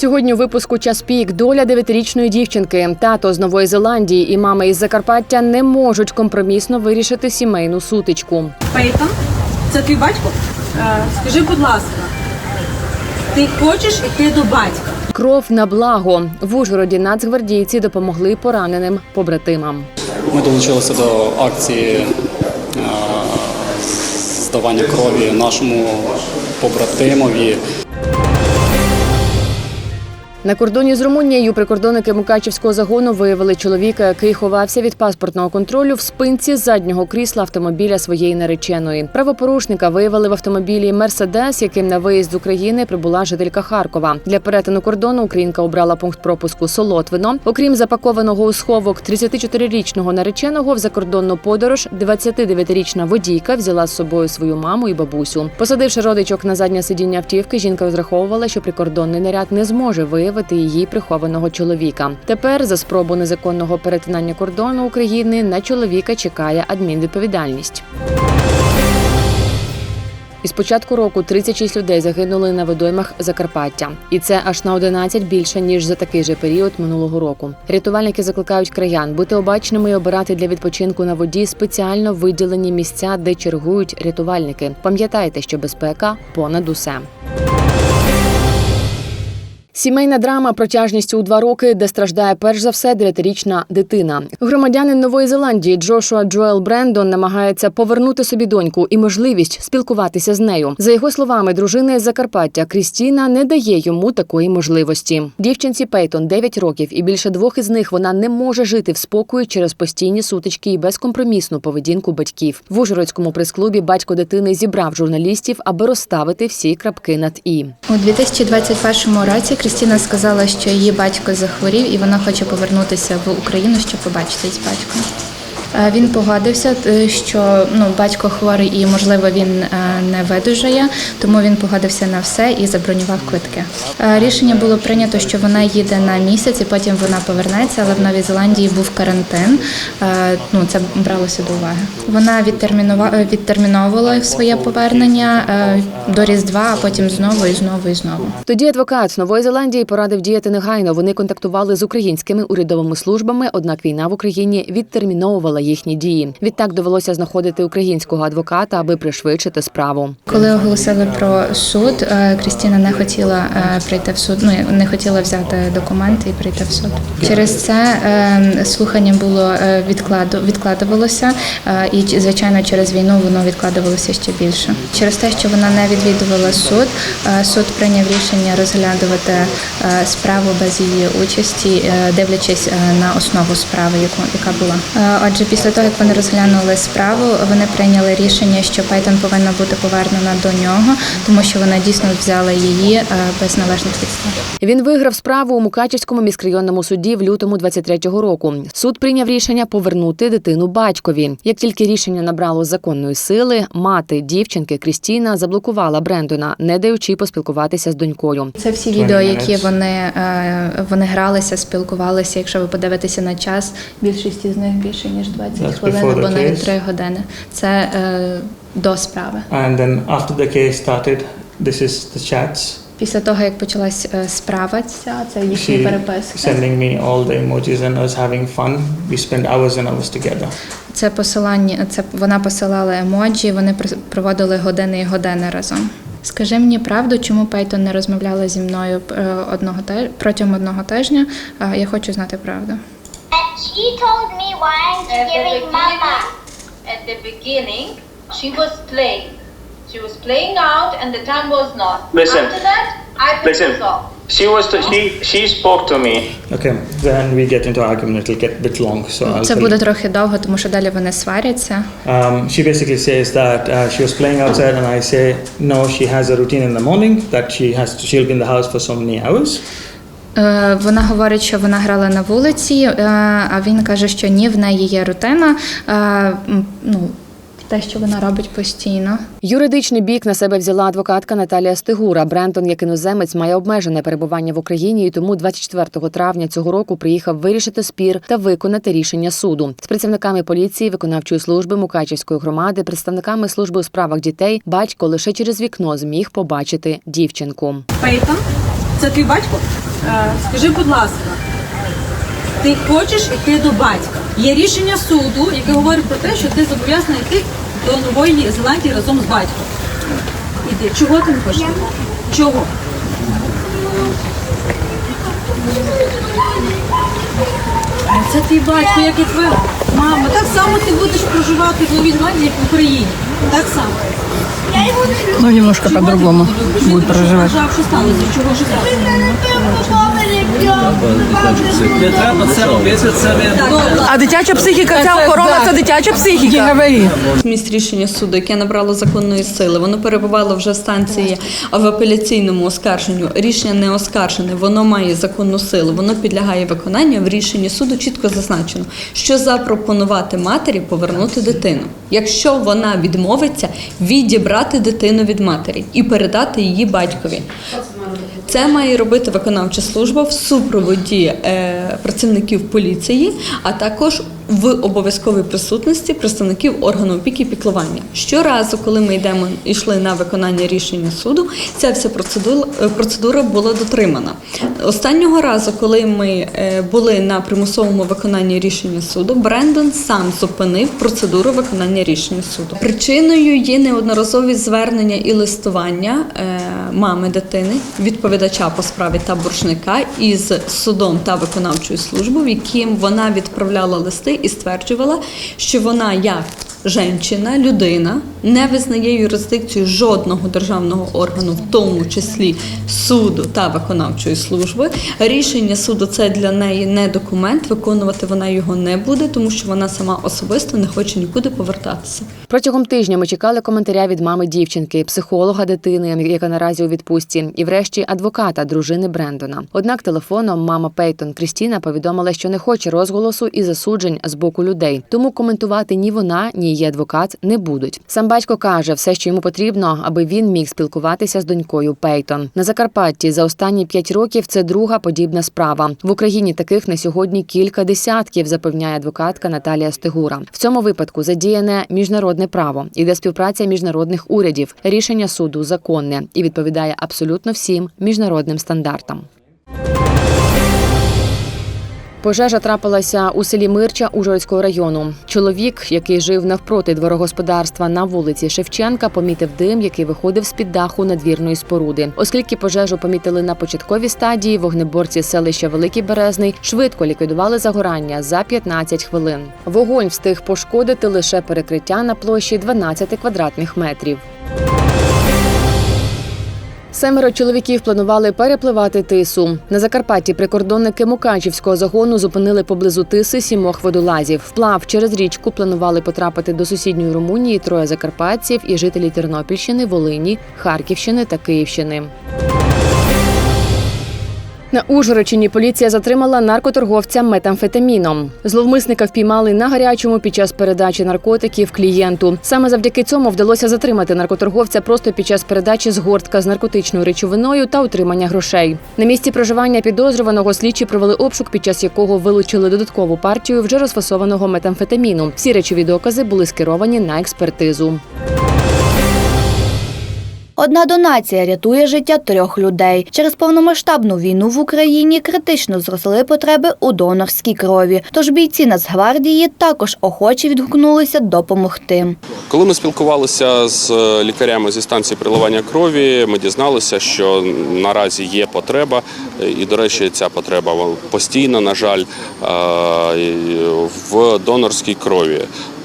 Сьогодні у випуску час пік доля дев'ятирічної дівчинки. Тато з Нової Зеландії і мама із Закарпаття не можуть компромісно вирішити сімейну сутичку. Пейтон, це твій батько? Е, скажи, будь ласка, ти хочеш йти до батька? Кров на благо в Ужгороді нацгвардійці допомогли пораненим побратимам. Ми долучилися до акції е, здавання крові нашому побратимові. На кордоні з Румунією прикордонники Мукачівського загону виявили чоловіка, який ховався від паспортного контролю в спинці заднього крісла автомобіля своєї нареченої. Правопорушника виявили в автомобілі Мерседес, яким на виїзд з України прибула жителька Харкова. Для перетину кордону українка обрала пункт пропуску Солотвино. Окрім запакованого у сховок 34-річного нареченого в закордонну подорож, 29-річна водійка взяла з собою свою маму і бабусю. Посадивши родичок на заднє сидіння автівки, жінка розраховувала, що прикордонний наряд не зможе виявити її прихованого чоловіка. Тепер за спробу незаконного перетинання кордону України на чоловіка чекає адмінвідповідальність. Із початку року 36 людей загинули на водоймах Закарпаття, і це аж на 11 більше ніж за такий же період минулого року. Рятувальники закликають краян бути обачними і обирати для відпочинку на воді спеціально виділені місця, де чергують рятувальники. Пам'ятайте, що безпека понад усе. Сімейна драма протяжністю у два роки, де страждає перш за все дев'ятирічна дитина. Громадянин Нової Зеландії Джошуа Джоел Брендон намагається повернути собі доньку і можливість спілкуватися з нею. За його словами, дружина із Закарпаття Крістіна не дає йому такої можливості. Дівчинці Пейтон 9 років, і більше двох із них вона не може жити в спокої через постійні сутички і безкомпромісну поведінку батьків. В Ужгородському прес-клубі батько дитини зібрав журналістів, аби розставити всі крапки над і. У 2021 році Крістіна сказала, що її батько захворів і вона хоче повернутися в Україну, щоб побачитись з батьком. Е, Він погодився, е, що ну, батько хворий і, можливо, він е, не видужає, тому він погодився на все і забронював квитки. Рішення було прийнято, що вона їде на місяць і потім вона повернеться, але в Новій Зеландії був карантин. Ну, це бралося до уваги. Вона відтермінува- відтерміновувала своє повернення до Різдва, а потім знову і знову і знову. Тоді адвокат з Нової Зеландії порадив діяти негайно. Вони контактували з українськими урядовими службами, однак війна в Україні відтерміновувала їхні дії. Відтак довелося знаходити українського адвоката, аби пришвидшити справу. Коли оголосили про суд, е, Крістіна не хотіла е, прийти в суд, ну не хотіла взяти документи і прийти в суд. Через це е, слухання було е, відкладу, відкладувалося, і звичайно через війну воно відкладувалося ще більше. Через те, що вона не відвідувала суд, суд прийняв рішення розглядувати справу без її участі, дивлячись на основу справи, яку яка була. Отже, після того як вони розглянули справу, вони прийняли рішення, що Пейтон повинна бути повернена до нього, тому що вона дійсно взяла її е, без належних підстав. Він виграв справу у Мукачівському міськрайонному суді в лютому 23-го року. Суд прийняв рішення повернути дитину батькові. Як тільки рішення набрало законної сили, мати дівчинки Крістіна заблокувала Брендона, не даючи поспілкуватися з донькою. Це всі відео, які вони, е, вони гралися, спілкувалися. Якщо ви подивитеся на час, більшість із них більше ніж 20 That's хвилин або навіть 3 години. Це е, до справи. And then after the case started, this is the chats. Після того, як почалась е, справа ця, це їхні переписки. sending me all the emojis and us having fun. We spent hours and hours together. Це посилання, це вона посилала емоджі, вони проводили години і години разом. Скажи мені правду, чому Пейтон не розмовляла зі мною е, одного протягом одного тижня? Я хочу знати правду. And she told me why I'm At the giving mama. beginning, at the beginning, she was playing. She was playing out, and the time was not. Listen. After that, I put Listen. this off. She was she she spoke to me. Okay, then we get into argument. It'll get a bit long, so I'll Це tell буде you. трохи довго, тому що далі вони сваряться. Um, she basically says that uh, she was playing outside, and I say no. She has a routine in the morning that she has to. She'll be in the house for so many hours. Е, Вона говорить, що вона грала на вулиці, е, а він каже, що ні, в неї є рутина. е, Ну, те, що вона робить постійно. Юридичний бік на себе взяла адвокатка Наталія Стигура. Брентон, як іноземець, має обмежене перебування в Україні, і тому 24 травня цього року приїхав вирішити спір та виконати рішення суду з працівниками поліції, виконавчої служби Мукачівської громади, представниками служби у справах дітей. Батько лише через вікно зміг побачити дівчинку. Пейтон, Це твій батько? Е, скажи, будь ласка, ти хочеш йти до батька? Є рішення суду, яке говорить про те, що ти зобов'язаний йти до Нової Зеландії разом з батьком. Іди. Чого ти не хочеш? Чого? Ну, Це твій батько, як і твоя мама. Так само ти будеш проживати в Новій Зеландії, як в Україні. Так само. Ну, немножко по-другому будет проживать. А дитяча психіка, ця охорона, це дитяча психіка. говори. Рішення суду, яке набрало законної сили, воно перебувало вже в станції в апеляційному оскарженню. Рішення не оскаржене, воно має законну силу, воно підлягає виконанню. В рішенні суду чітко зазначено, що запропонувати матері повернути дитину. Якщо вона відмовиться, відібрати дитину від матері і передати її батькові. Це має робити виконавча служба в супроводі е, працівників поліції, а також в обов'язковій присутності представників органу опіки і піклування. Щоразу, коли ми йдемо йшли на виконання рішення суду, ця вся процедура, е, процедура була дотримана. Останнього разу, коли ми е, були на примусовому виконанні рішення суду, Брендон сам зупинив процедуру виконання рішення суду. Причиною є неодноразові звернення і листування е, мами дитини, відповідача по справі та боржника із судом та виконавчою службою, в яким вона відправляла листи і стверджувала, що вона як Женщина, людина не визнає юрисдикцію жодного державного органу, в тому числі суду та виконавчої служби. Рішення суду це для неї не документ, виконувати вона його не буде, тому що вона сама особисто не хоче нікуди повертатися. Протягом тижня ми чекали коментаря від мами дівчинки, психолога дитини, яка наразі у відпустці, і врешті адвоката дружини Брендона. Однак телефоном мама Пейтон Крістіна повідомила, що не хоче розголосу і засуджень з боку людей. Тому коментувати ні вона, ні її адвокат не будуть. Сам батько каже, все, що йому потрібно, аби він міг спілкуватися з донькою Пейтон. На Закарпатті за останні п'ять років це друга подібна справа. В Україні таких на сьогодні кілька десятків, запевняє адвокатка Наталія Стегура. В цьому випадку задіяне міжнародне право, іде співпраця міжнародних урядів. Рішення суду законне і відповідає абсолютно всім міжнародним стандартам. Пожежа трапилася у селі Мирча Ужгородського району. Чоловік, який жив навпроти дворогосподарства на вулиці Шевченка, помітив дим, який виходив з під даху надвірної споруди. Оскільки пожежу помітили на початковій стадії, вогнеборці селища Великий Березний швидко ліквідували загорання за 15 хвилин. Вогонь встиг пошкодити лише перекриття на площі 12 квадратних метрів. Семеро чоловіків планували перепливати тису. На Закарпатті прикордонники Мукачівського загону зупинили поблизу тиси сімох водолазів. Вплав через річку планували потрапити до сусідньої Румунії троє закарпатців і жителі Тернопільщини, Волині, Харківщини та Київщини. На Ужгородщині поліція затримала наркоторговця метамфетаміном. Зловмисника впіймали на гарячому під час передачі наркотиків клієнту. Саме завдяки цьому вдалося затримати наркоторговця просто під час передачі згортка з наркотичною речовиною та отримання грошей. На місці проживання підозрюваного слідчі провели обшук, під час якого вилучили додаткову партію вже розфасованого метамфетаміну. Всі речові докази були скеровані на експертизу. Одна донація рятує життя трьох людей. Через повномасштабну війну в Україні критично зросли потреби у донорській крові. Тож бійці Нацгвардії також охоче відгукнулися допомогти. Коли ми спілкувалися з е, лікарями зі станції приливання крові, ми дізналися, що наразі є потреба, і, до речі, ця потреба постійна, на жаль, е, в донорській крові.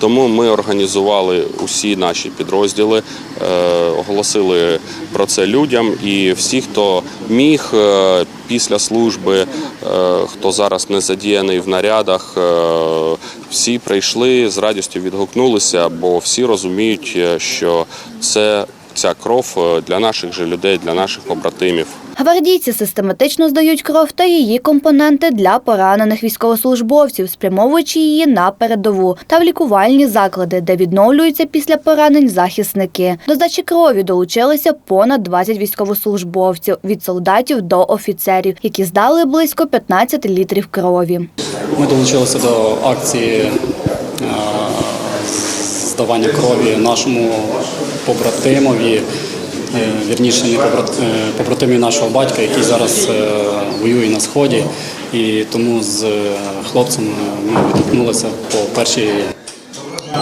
Тому ми організували усі наші підрозділи, е, оголосили про це людям, і всі, хто міг е, після служби, е, хто зараз не задіяний в нарядах, всі прийшли з радістю відгукнулися, бо всі розуміють, що це ця кров для наших же людей, для наших побратимів. Гвардійці систематично здають кров та її компоненти для поранених військовослужбовців, спрямовуючи її на передову та в лікувальні заклади, де відновлюються після поранень захисники. До здачі крові долучилися понад 20 військовослужбовців від солдатів до офіцерів, які здали близько 15 літрів крові. Ми долучилися до акції е, здавання крові нашому побратимові, вірніше не побрат- е, побратимів нашого батька, який зараз е, воює на сході. І тому з е, хлопцем ми відгукнулися по першій е,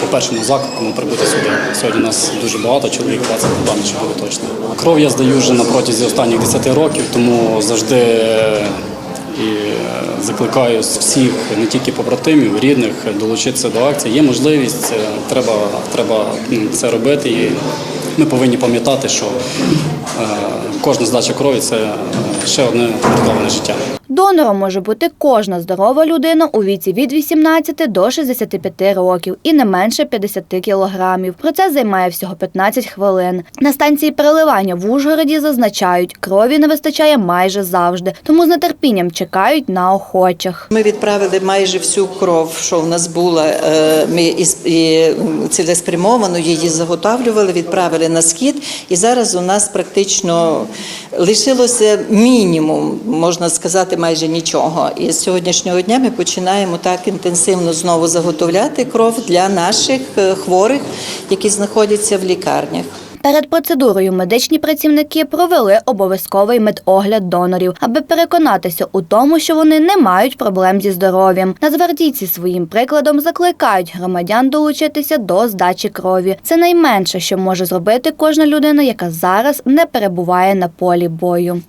по першому заклику прибути сюди. Сьогодні нас дуже багато, чоловік 20 напевно, щоб буде точно. Кров я здаю вже на протязі останніх 10 років, тому завжди е, і е, закликаю всіх, не тільки побратимів, рідних, долучитися до акції. Є можливість, е, треба, треба це робити. І ми повинні пам'ятати, що е, кожна здача крові це е, ще одне врятоване життя. Донором може бути кожна здорова людина у віці від 18 до 65 років і не менше 50 кілограмів. Процес займає всього 15 хвилин. На станції переливання в Ужгороді зазначають, крові не вистачає майже завжди, тому з нетерпінням чекають на охочих. Ми відправили майже всю кров, що в нас була. е, Ми і цілеспрямовано її заготовлювали, відправили на схід. І зараз у нас практично лишилося мінімум, можна сказати, майже нічого. І з сьогоднішнього дня ми починаємо так інтенсивно знову заготовляти кров для наших е, хворих, які знаходяться в лікарнях. Перед процедурою медичні працівники провели обов'язковий медогляд донорів, аби переконатися у тому, що вони не мають проблем зі здоров'ям. Нацгвардійці своїм прикладом закликають громадян долучитися до здачі крові. Це найменше, що може зробити кожна людина, яка зараз не перебуває на полі бою.